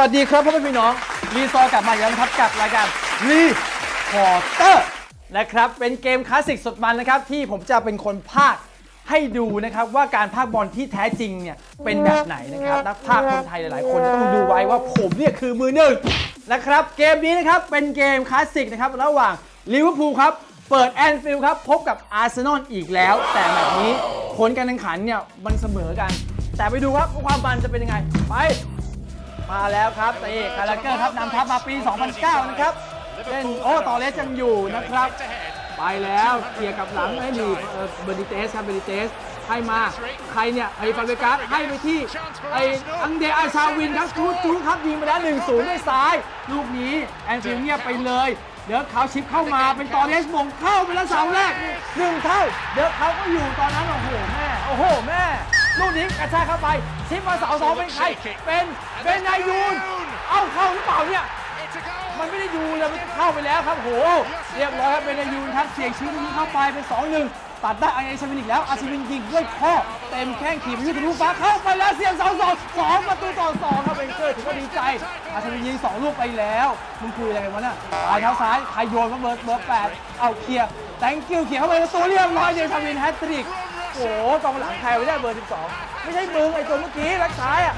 วัสดีครับพ่อแม่พี่น้องรีซอกลับมาอีกแล้วนะครับกับรายการรีพอร์เตอร์นะครับเป็นเกมคลาสสิกสุดมันนะครับที่ผมจะเป็นคนพากให้ดูนะครับว่าการพากบอลที่แท้จริงเนี่ยเป็นแบบไหนนะครับนักพากคนไทยหลายๆ คนต้องดูไว้ว่าผมเนี่ยคือมือหนึ่งนะครับเกมนี้นะครับเป็นเกมคลาสสิกนะครับระหว่างลิเวอร์พูลครับเปิดแอนฟิลด์ครับพบกับอาร์เซนอลอีกแล้ว แต่แบบนี้ผลการแข่งขันเนี่ยมันเสมอกัน แต่ไปดูครับว่าความมันจะเป็นยังไงไป มาแล้วครับเตะคาราเกอร์ครับนำทัพมาปี 2009 นะครับเล่นโอ้ต่อเลสยังอยู่นะครับ ไปแล้วเคลียร์กับหลังให้มีเบอร์ดิเตสครับเบอร์ดิเตสให้มาใครเนี่ยไอ้ฟาเบกัสให้ไปที่ไอ้อังเดอาชาวินครับจูจูครับยิงไปแล้ว1-0ด้วยซ้าย ลูกนี้แอนฟิลเงียบไปเลย เดี๋ยวเขาชิปเข้ามาเป็นตอเลสมงเข้าไปแล้วเสาแรกหนึ่งเท่า เดี๋ยวเขาก็อยู่ตอนนั้นโอ้โหแม่ ลูกนี้กระชากเข้าไป ชิปมาเสาสองเป็นใคร เป็นเป็นนายยูน เอ้าเข้าหรือเปล่าเนี่ย มันไม่ได้ดูเลยมันเข้าไปแล้วครับโห เรียบร้อยครับเป็นนายยูนครับเสียงชื่อลูกนี้เข้าไปเป็น2 1ตัดได้อาร์เอชวินอีกแล้วอาร์เซวินยิงด้วยข้อเต็มแข้งขี่ไปยุทธลูกฟ้าเข้าไปแล้วเสียงสองสองสองประตูต่อสองครับเบงเกอร์ถือว่าดีใจอาร์เซวินยิงสองลูกไปแล้วมึงคุยอะไรกันวะเนี่ยปลายเท้าซ้ายใครโยนก็เบอร์เบอร์แปดเอาเคลียร์แตงกิ้วเคลียร์เข้าไปประตูเรียบร้อยเดชาวินแฮตทริก โอ้โหกองหลังใครไม่ได้เบอร์ 12 ไม่ใช่มึงไอ้ตัวเมื่อกี้แบ็คซ้ายอะ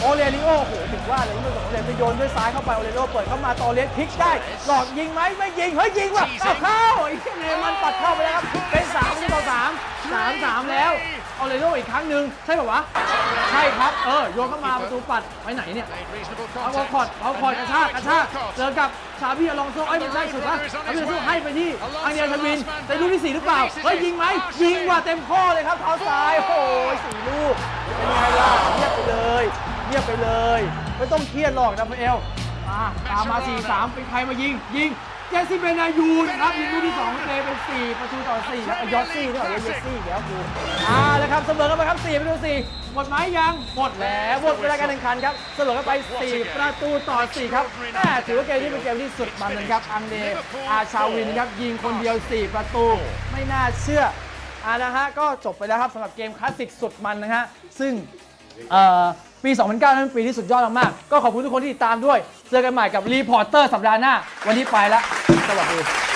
โอเลริโอโอ้โหถึงว่าเลยเมื่อสองเลยไปโยนด้วยซ้ายเข้าไป โอเลริโอเปิดเข้ามาตอเลสพลิกได้ หลอกยิงไหมไม่ยิง เฮ้ย ยิงว่ะเข้าเข้าไอ้เนมันปัดเข้าไปแล้วครับ เป็น3ามต่อสามสามสามแล้ว อเลริโออีกครั้งหนึ่งใช่ป่าวะ ใช่ครับ เออ โยนเข้ามาประตูปัดไปไหนเนี่ยเอาบอคอร์ดเอาคอร์ดกระชากกระชากเจอกับชาบี้อลองโซ่ไอ้ไม่ใช่สุดละชาบี้อลองโซ่ให้ไปที่อังเดียชวินแต่ลูกที่สี่หรือเปล่าเฮ้ยยิงไหมยิงว่ะเต็มข้อเลยครับเท้าซ้ายโอ้โหสี่ลูกเป็นไงล่ะเงียบไปเลยเงียบไปเลย ไม่ต้องเครียดหรอกนะเอลมาตามมา 4-3 เป็นใครมายิง ยิง จสซี่เบนายูนครับยิงลูกที่2เลยเป็น4ประตูต่อ4ครับไอ้ยอสซี่นี่เหรอเยสซี่เดี๋ยวกูอ่าแล้วครับเสมอกันไปครับ4ประตู4หมดไหมยังหมดแล้วหมดเวลาการแข่งขันครับเสมอกันไป4ประตูต่อ4ครับแม่ถือว่าเกมนี้เป็นเกมที่สุดมันเลยครับอังเดอาชาวินครับยิงคนเดียว4ประตูไม่น่าเชื่ออ่านะฮะก็จบไปแล้วครับสำหรับเกมคลาสสิกสุดมันนะฮะซึ่งเอ่อ ปี 2009 นั้นเป็นปีที่สุดยอดมากๆก็ขอบคุณทุกคนที่ติดตามด้วย เจอกันใหม่กับรีพอร์เตอร์สัปดาห์หน้า วันนี้ไปแล้วสวัสดี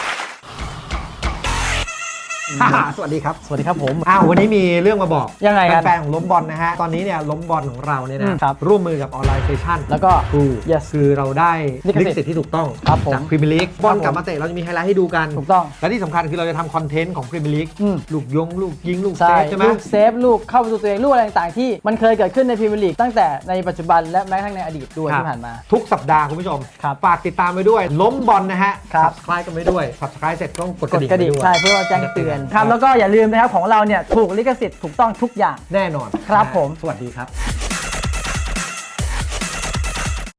สวัสดีครับ สวัสดีครับผมอ้าววันนี้มีเรื่องมาบอกยังไงกันแฟนๆของล้มบอลนะฮะ ตอนนี้เนี่ยล้มบอลของเราเนี่ยอืนะมครับ ร่วมมือกับออนไลน์เซชันแล้วก็ ครู Yes คือเราได้ลิลิขขสิทธิ์สิทธิ์ที่ถูกต้องครับผมจากพรีเมียร์ลีกบอลครับผมกลับมาเตะเราจะมีไฮไลท์ให้ดูกัน ถูกต้อง และที่สำคัญคือเราจะทำคอนเทนต์ของพรีเมียร์ลีกอืม ลูกยง ลูกยิง ลูกเซใช่ฟใช่ไหม ลูกเซฟลูกเข้าประตูตัวเองลูกอะไรต่างๆที่มันเคยเกิดขึ้นในพรีเมียร์ลีกตั้งแต่ในปัจจุบันและแม้กระทั่งในอดีตด้วยครับที่ผ่านมา ทุกสัปดาห์คุณผู้ชม ครับฝากติดตามไปด้วย ล้มบอลนะฮะ ครับ subscribe กันไปด้วย subscribe เสร็จต้องกดกดกระดิ่งไว้วย ใช่เพื่อว่าแจ้งเตือนครับแล้วก็อย่าลืมนะครับของเราเนี่ยถูกลิขสิทธิ์ถูกต้องทุกอย่างแน่นอนครับผม สวัสดีครับ